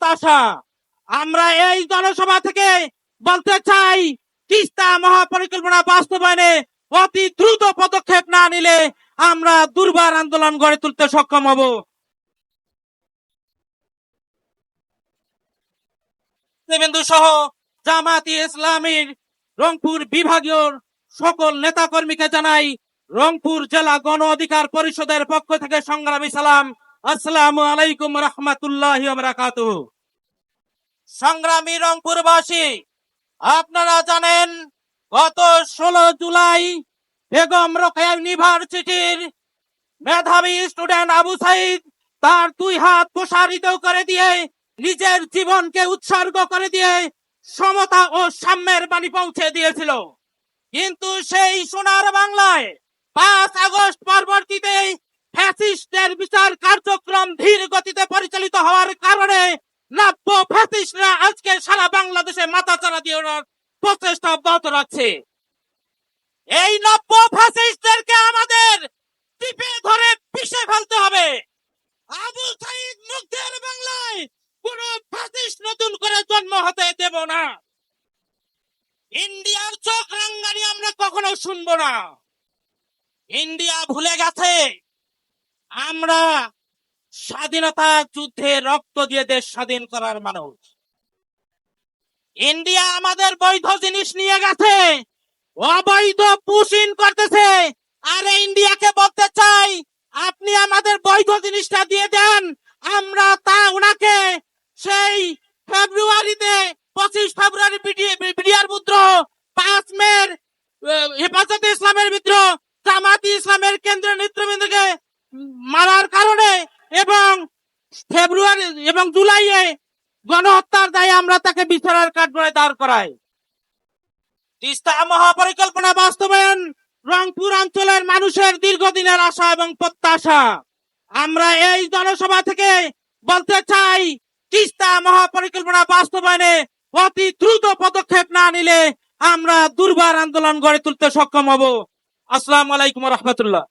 প্রত্যাশা। আমরা এই জনসভা থেকে বলতে চাই, তিস্তা মহাপরিকল্পনা বাস্তবায়নে অতি দ্রুত পদক্ষেপ না নিলে আমরা দুর্বার আন্দোলন গড়ে তুলতে সক্ষম হব। নেতৃবৃন্দ সহ জামাতি ইসলামীর রংপুর বিভাগীয় সকল নেতাকর্মীকে জানাই, রংপুর জেলা গণ অধিকার পরিষদের পক্ষ থেকে সংগ্রামী সালাম। আসসালামু আলাইকুম রহমতুল্লাহ সংগ্রামী রংপুরবাসী, আপনারা জানেন গত ষোলো জুলাই বেগম রোকেয়া ইউনিভার্সিটির মেধাবী স্টুডেন্ট আবু সাইদ তার দুই হাত প্রসারিত করে দিয়ে, নিজের জীবনকে উৎসর্গ করে দিয়ে সমতা ও সাম্যের বাণী পৌঁছে দিয়েছিল। কিন্তু সেই সোনার বাংলায় পাঁচ আগস্ট পরবর্তীতে ফ্যাসিস্টের বিচার কার্যক্রম ধীর গতিতে পরিচালিত হওয়ার কারণে নব্য ফ্যাসিস্টরা আজকে সারা বাংলাদেশে মাথা চারা দিয়ে প্রচেষ্টা অব্যাহত রাখছে। এই নব্য ফ্যাসিস্টদেরকে আমাদের টিপে ধরে পিষে ফেলতে হবে। আবু সাইদ মুগ্ধের বাংলায় কোন ফ্যাসিস্ট নতুন করে জন্ম হতে দেব না। ইন্ডিয়ার চোখ রাঙ্গানি আমরা কখনো শুনব না। ইন্ডিয়া ভুলে গেছে। আমরা স্বাধীনতা যুদ্ধে রক্ত দিয়ে দেশ স্বাধীন করার মানুষ। ইন্ডিয়া আমাদের বৈধ জিনিস নিয়ে গেছে, অবৈধ পুশিন করতেছে। আর ইন্ডিয়াকে বলতে চাই, আপনি আমাদের বৈধ জিনিসটা দিয়ে দেন, আমরা তা উনাকে সেই ফেব্রুয়ারিতে, পঁচিশ ফেব্রুয়ারি বিডিআর বিদ্রোহ পাঁচ মের হেফাজতে ইসলামের বিদ্রোহ জামাতি ইসলামের কেন্দ্রীয় এবং ফেব্রুয়ারি এবং জুলাইয়ে গণহত্যার দায়ে আমরা তাকে বিচারের কাঠগড়ায় দাঁড় করাই। তিস্তা মহাপরিকল্পনা বাস্তবায়ন রংপুর অঞ্চলের মানুষের দীর্ঘদিনের আশা এবং প্রত্যাশা। আমরা এই জনসভা থেকে বলতে চাই, তিস্তা মহাপরিকল্পনা বাস্তবায়নে অতি দ্রুত পদক্ষেপ না নিলে আমরা দুর্বার আন্দোলন গড়ে তুলতে সক্ষম হব। আসসালামু আলাইকুম রহমতুল্লাহ।